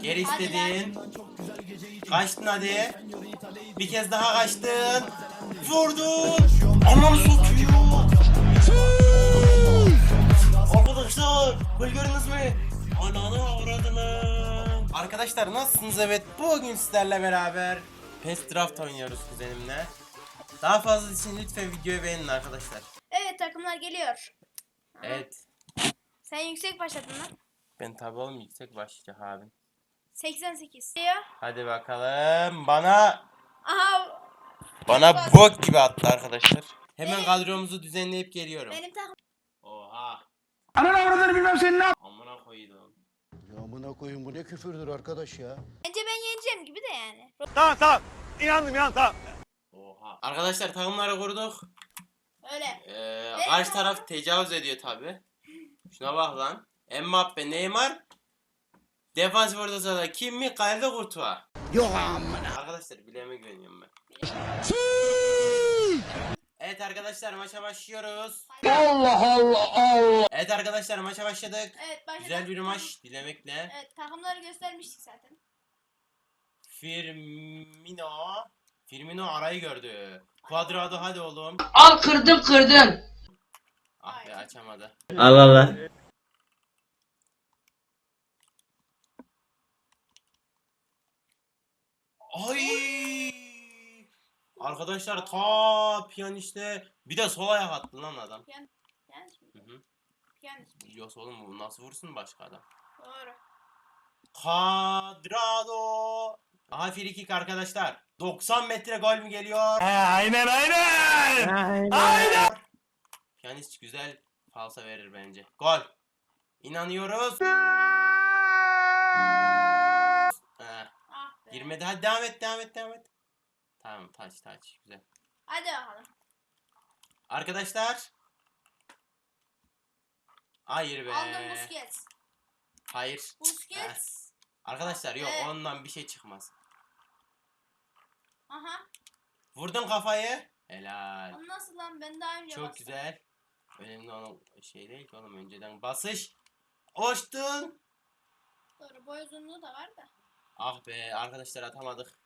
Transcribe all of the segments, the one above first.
Geri istedin. Kaçtın hadi. Bir kez daha kaçtın. Vurdun. Ananı satıyor. Arkadaşlar gol gördünüz mü? Ananı avradını. Arkadaşlar nasılsınız? Evet bugün sizlerle beraber PES Draft oynuyoruz kuzenimle. Daha fazla için lütfen videoyu beğenin arkadaşlar. Evet takımlar geliyor. Evet. Sen yüksek başladın lan. Ben tabi oğlum yüksek başlayacak abim. 88. Ya. Hadi bakalım bana Aha bana bok gibi attı arkadaşlar. Hemen kadromuzu düzenleyip geliyorum. benim takım. Oha. Ananı avradını bilmem senin ne Amına koydum. Ya amına koyun bu ne küfürdür arkadaş ya. Bence ben yeneceğim gibi de yani. Tamam tamam. İnandım inan tamam. Oha. Arkadaşlar takımları kurduk. Öyle. Ee, karşı taraf tecavüz ediyor tabi. Şuna bak lan. Mbappe, Neymar. Defansif orta sahada kim mi? Kalede Kurtuğa. Yok amına. Arkadaşlar bileğime güveniyorum ben. Evet arkadaşlar maça başlıyoruz. Allah Allah Allah. Evet arkadaşlar maça başladık. Evet başladık. Güzel bir maç dilemekle. Evet takımları göstermiştik zaten. Firmino. Firmino arayı gördü. Cuadrado hadi oğlum. Al kırdım kırdım. Ah be açamadı. Allah Allah. Ay! Arkadaşlar ta piyaniste bir de sol ayak attı lan adam. Yanlış mı? Hı hı. Yanlış mı? Biliyorsa oğlum bu nasıl vursun başka adam. Doğru. Kadrado. Aha free kick arkadaşlar. 90 metre gol mü geliyor? aynen aynen. Piyanist güzel falsa verir bence. Gol. İnanıyoruz. Girmedi. Hadi devam et, devam et, devam et. Tamam, taç taç. Güzel. Hadi bakalım. Arkadaşlar. Hayır be. Aldım Busquets. Hayır. Yes. Arkadaşlar yok Evet. ondan bir şey çıkmaz. Aha. Vurdum kafayı. Helal. Onu nasıl lan ben daha önce Çok bastım. güzel. Önemli olan şey değil ki oğlum önceden basış. Hoştun. Doğru boy uzunluğu da var da. Ah be arkadaşlar atamadık.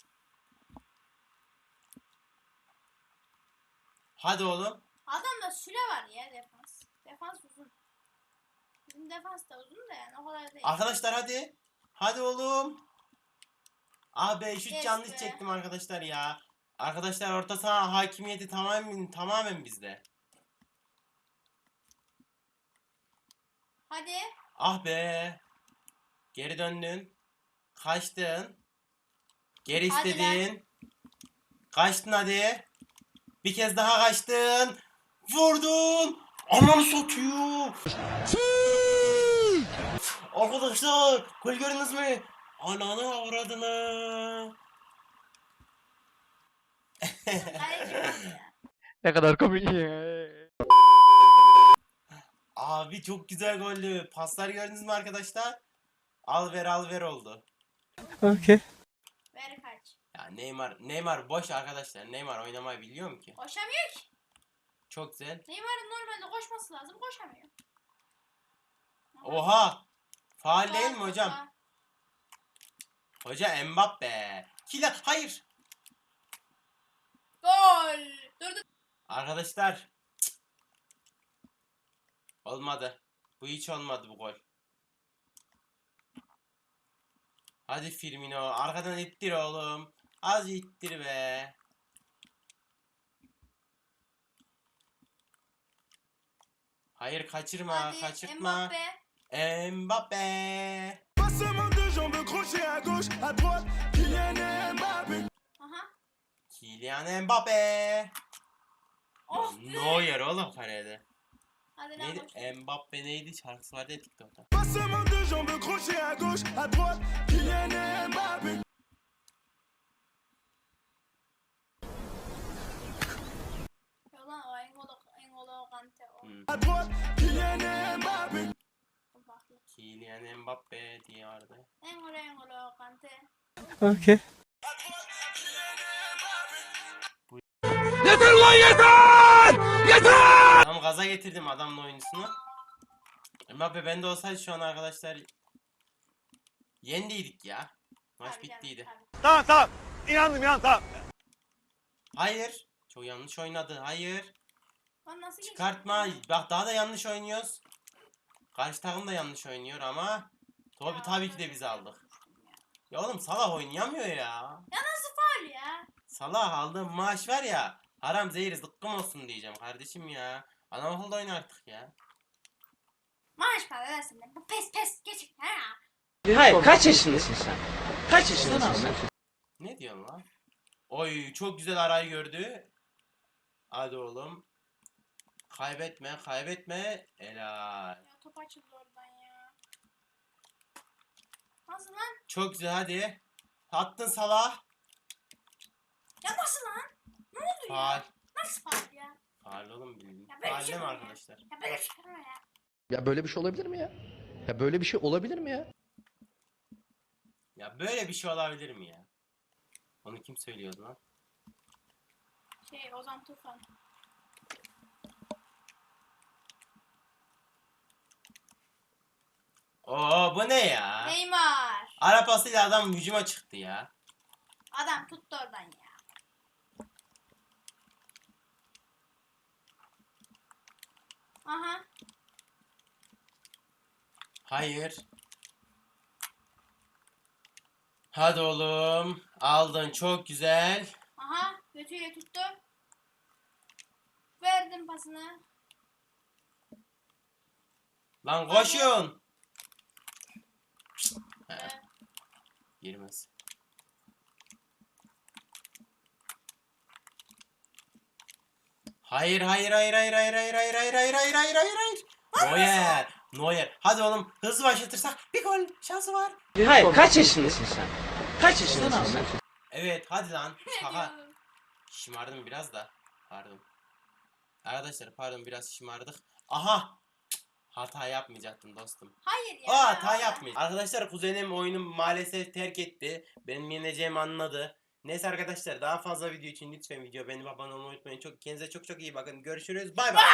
Hadi oğlum. Adamda süre var ya defans. Defans uzun. Bizim defans da uzun da yani o kadar değil. Arkadaşlar hadi. Hadi oğlum. Ah be şu Yes yanlış be. çektim arkadaşlar ya. Arkadaşlar orta saha hakimiyeti tamamen tamamen bizde. Hadi. Ah be. Geri döndün. Kaçtın. Geri Hadi istedin. Kaçtın hadi. Bir kez daha kaçtın. Vurdun. Ananı satıyor. Arkadaşlar gol gördünüz mü? Ananı avradını. Ne kadar komik. Abi çok güzel goldü. Paslar gördünüz mü arkadaşlar? Al ver al ver oldu. Ver kaç. Ya Neymar Neymar boş arkadaşlar. Neymar oynamayı biliyor mu ki? Koşamıyor ki. Çok güzel. Neymar'ın normalde koşması lazım. Koşamıyor. Oha! Faal değil mi Faul, hocam? Hoca Mbappe. Kila hayır. Gol. Dur dur. Arkadaşlar. cık. Olmadı. Bu hiç olmadı bu gol. Hadi Firmino. Arkadan ittir oğlum. Az ittir be. Hayır kaçırma, Hadi kaçırtma. Mbappe. Mbappe. Passement de jambes crochet à gauche, à droite, Kylian Mbappé. Aha. Kylian Mbappe. Of. Neuer oğlum kalede. Hadi. Neydi? Mbappe neydi? Şarkısı vardı ya TikTok'ta. Passement de jambes crochet à gauche, à droite, Kylian Mbappé. Yok lan o Engolo, Engolo Kante o. Hmm. Kylian Mbappe diye vardı. Engolo Engolo Kante. Yeter lan yeter! Gaza getirdim adamın oyuncusunu. Mbappe bende olsaydı şu an arkadaşlar Yendiydik ya. Maç canım, bittiydi. tabii. Tamam tamam. İnandım inandım tamam. Hayır. Çok yanlış oynadı. Hayır. Nasıl? Çıkartma. Bak daha da yanlış oynuyoruz. Karşı takım da yanlış oynuyor ama tabii Ya, tabii ki de biz aldık. Ya oğlum Salah oynayamıyor ya. Ya nasıl faul ya? Salah aldığım maaş var ya. Haram zehir zıkkım olsun diyeceğim kardeşim ya. Adam akıllı oyna artık ya. Maaş para versin de. Bu pes pes geçin. Ha. Hayır kaç yaşındasın sen? Kaç yaşındasın sen? Ne diyorsun lan? Oy çok güzel arayı gördü. Hadi oğlum. Kaybetme kaybetme. Helal. Ya top açıldı oradan ya. Nasıl lan? Çok güzel hadi. Attın Salah. Ya nasıl lan? Ne oldu ya? Faal. Nasıl? Faal. Ya Faal bir değil şey arkadaşlar? Ya böyle bir şey olur mu ya? Ya böyle bir şey olabilir mi ya? Ya böyle bir şey olabilir mi ya? Ya böyle bir şey olabilir mi ya? Onu kim söylüyordu lan? Şey Ozan Tufan. Oo bu ne ya? Neymar. Ara pasıyla adam hücuma çıktı ya. Adam tuttu oradan ya. Aha. Hayır. Hadi oğlum. Aldın çok güzel. Aha. Götüyle tuttu. Verdim pasını. Lan koşun. Ee, girmez. Hayır hayır hayır hayır hayır hayır hayır hayır hayır hayır hayır hayır hayır. Neuer. Neuer. Hadi oğlum hızlı başlatırsak bir gol şansı var. Hayır kaç yaşındasın sen? Kaç yaşındasın sen? Evet hadi lan. Şaka. Şımardım biraz da. Pardon. Arkadaşlar pardon biraz şımardık. Aha. Hata yapmayacaktım dostum. Hayır ya. Aa hata yapmayın. Arkadaşlar kuzenim oyunu maalesef terk etti. Benim yeneceğimi anladı. Neyse arkadaşlar daha fazla video için lütfen video beğenip abone olmayı unutmayın. Çok kendinize çok çok iyi bakın. Görüşürüz. Bay bay.